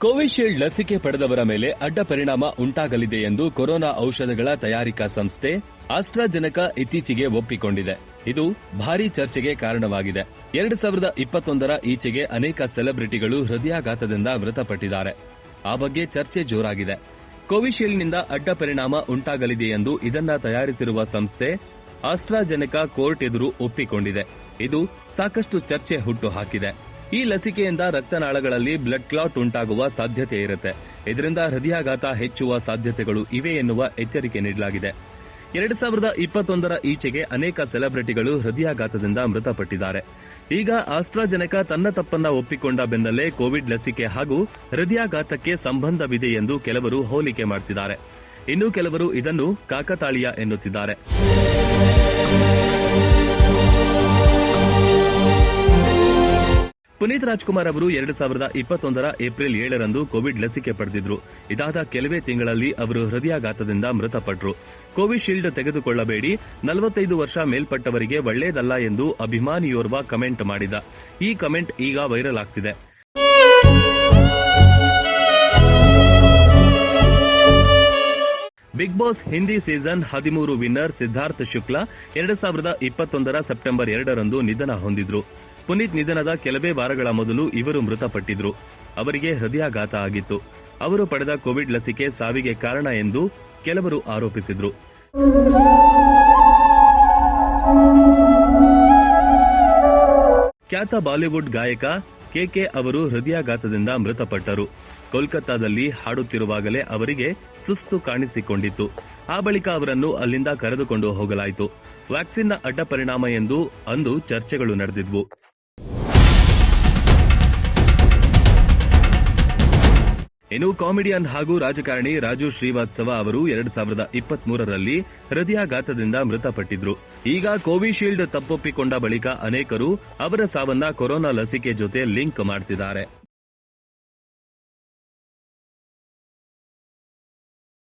Covishield ಲಸಿಕೆ ಪಡೆದವರ ಮೇಲೆ ಅಡ್ಡ ಪರಿಣಾಮ ಉಂಟಾಗಲಿದೆ ಎಂದು ಕೊರೋನಾ ಔಷಧಗಳ ತಯಾರಿಕಾ ಸಂಸ್ಥೆ ಆಸ್ಟ್ರಾಜೆನಕ ಇತ್ತೀಚೆಗೆ ಒಪ್ಪಿಕೊಂಡಿದೆ. ಇದು ಭಾರೀ ಚರ್ಚೆಗೆ ಕಾರಣವಾಗಿದೆ. ಎರಡು ಸಾವಿರದ ಇಪ್ಪತ್ತೊಂದರ ಈಚೆಗೆ ಅನೇಕ ಸೆಲೆಬ್ರಿಟಿಗಳು ಹೃದಯಾಘಾತದಿಂದ ಮೃತಪಟ್ಟಿದ್ದಾರೆ. ಆ ಬಗ್ಗೆ ಚರ್ಚೆ ಜೋರಾಗಿದೆ. ಕೋವಿಶೀಲ್ಡ್ನಿಂದ ಅಡ್ಡ ಪರಿಣಾಮ ಉಂಟಾಗಲಿದೆ ಎಂದು ಇದನ್ನ ತಯಾರಿಸಿರುವ ಸಂಸ್ಥೆ ಆಸ್ಟ್ರಾಜೆನೆಕಾ ಕೋರ್ಟ್ ಎದುರು ಒಪ್ಪಿಕೊಂಡಿದೆ. ಇದು ಸಾಕಷ್ಟು ಚರ್ಚೆ ಹುಟ್ಟು ಹಾಕಿದೆ. ಈ ಲಸಿಕೆಯಿಂದ ರಕ್ತನಾಳಗಳಲ್ಲಿ ಬ್ಲಡ್ ಕ್ಲಾಟ್ ಉಂಟಾಗುವ ಸಾಧ್ಯತೆ ಇರುತ್ತೆ. ಇದರಿಂದ ಹೃದಯಾಘಾತ ಹೆಚ್ಚುವ ಸಾಧ್ಯತೆಗಳು ಇವೆ ಎನ್ನುವ ಎಚ್ಚರಿಕೆ ನೀಡಲಾಗಿದೆ. ಎರಡು ಸಾವಿರದ ಇಪ್ಪತ್ತೊಂದರ ಈಚೆಗೆ ಅನೇಕ ಸೆಲೆಬ್ರಿಟಿಗಳು ಹೃದಯಾಘಾತದಿಂದ ಮೃತಪಟ್ಟಿದ್ದಾರೆ. ಈಗ ಆಸ್ಟ್ರಾಜೆನಕ ತನ್ನ ತಪ್ಪನ್ನ ಒಪ್ಪಿಕೊಂಡ ಬೆನ್ನಲ್ಲೇ ಕೋವಿಡ್ ಲಸಿಕೆ ಹಾಗೂ ಹೃದಯಾಘಾತಕ್ಕೆ ಸಂಬಂಧವಿದೆ ಎಂದು ಕೆಲವರು ಹೋಲಿಕೆ ಮಾಡ್ತಿದ್ದಾರೆ. ಇನ್ನು ಕೆಲವರು ಇದನ್ನು ಕಾಕತಾಳೀಯ ಎನ್ನುತ್ತಿದ್ದಾರೆ. ಪುನೀತ್ ರಾಜ್ಕುಮಾರ್ ಅವರು ಎರಡು ಸಾವಿರದ ಇಪ್ಪತ್ತೊಂದರ ಏಪ್ರಿಲ್ ಏಳರಂದು ಕೋವಿಡ್ ಲಸಿಕೆ ಪಡೆದಿದ್ರು. ಇದಾದ ಕೆಲವೇ ತಿಂಗಳಲ್ಲಿ ಅವರು ಹೃದಯಾಘಾತದಿಂದ ಮೃತಪಟ್ಟರು ಕೋವಿಶೀಲ್ಡ್ ತೆಗೆದುಕೊಳ್ಳಬೇಡಿ, ನಲವತ್ತೈದು ವರ್ಷ ಮೇಲ್ಪಟ್ಟವರಿಗೆ ಒಳ್ಳೆಯದಲ್ಲ ಎಂದು ಅಭಿಮಾನಿಯೋರ್ವ ಕಮೆಂಟ್ ಮಾಡಿದ. ಈ ಕಮೆಂಟ್ ಈಗ ವೈರಲ್ ಆಗ್ತಿದೆ. ಬಿಗ್ ಬಾಸ್ ಹಿಂದಿ ಸೀಸನ್ ಹದಿಮೂರು ವಿನ್ನರ್ ಸಿದ್ಧಾರ್ಥ್ ಶುಕ್ಲಾ ಎರಡು ಸಾವಿರದ ಇಪ್ಪತ್ತೊಂದರ ಸೆಪ್ಟೆಂಬರ್ ಎರಡರಂದು ನಿಧನ ಹೊಂದಿದ್ರು. ಪುನೀತ್ ನಿಧನದ ಕೆಲವೇ ವಾರಗಳ ಮೊದಲು ಇವರು ಮೃತಪಟ್ಟಿದ್ರು. ಅವರಿಗೆ ಹೃದಯಾಘಾತ ಆಗಿತ್ತು. ಅವರು ಪಡೆದ ಕೋವಿಡ್ ಲಸಿಕೆ ಸಾವಿಗೆ ಕಾರಣ ಎಂದು ಕೆಲವರು ಆರೋಪಿಸಿದ್ರು. ಖ್ಯಾತ ಬಾಲಿವುಡ್ ಗಾಯಕ ಕೆಕೆ ಅವರು ಹೃದಯಾಘಾತದಿಂದ ಮೃತಪಟ್ಟರು. ಕೋಲ್ಕತ್ತಾದಲ್ಲಿ ಹಾಡುತ್ತಿರುವಾಗಲೇ ಅವರಿಗೆ ಸುಸ್ತು ಕಾಣಿಸಿಕೊಂಡಿತ್ತು. ಆ ಬಳಿಕ ಅವರನ್ನು ಅಲ್ಲಿಂದ ಕರೆದುಕೊಂಡು ಹೋಗಲಾಯಿತು. ವ್ಯಾಕ್ಸಿನ್ನ ಅಡ್ಡ ಪರಿಣಾಮ ಎಂದು ಅಂದು ಚರ್ಚೆಗಳು ನಡೆದಿದ್ವು. ಇನ್ನು ಕಾಮಿಡಿಯನ್ ಹಾಗೂ ರಾಜಕಾರಣಿ ರಾಜು ಶ್ರೀವಾತ್ಸವ ಅವರು ಎರಡ್ ಸಾವಿರದ ಇಪ್ಪತ್ಮೂರರಲ್ಲಿ ಹೃದಯಾಘಾತದಿಂದ ಮೃತಪಟ್ಟಿದ್ರು. ಈಗ ಕೋವಿಶೀಲ್ಡ್ ತಪ್ಪೊಪ್ಪಿಕೊಂಡ ಬಳಿಕ ಅನೇಕರು ಅವರ ಸಾವನ್ನ ಕೊರೋನಾ ಲಸಿಕೆ ಜೊತೆ ಲಿಂಕ್ ಮಾಡ್ತಿದ್ದಾರೆ.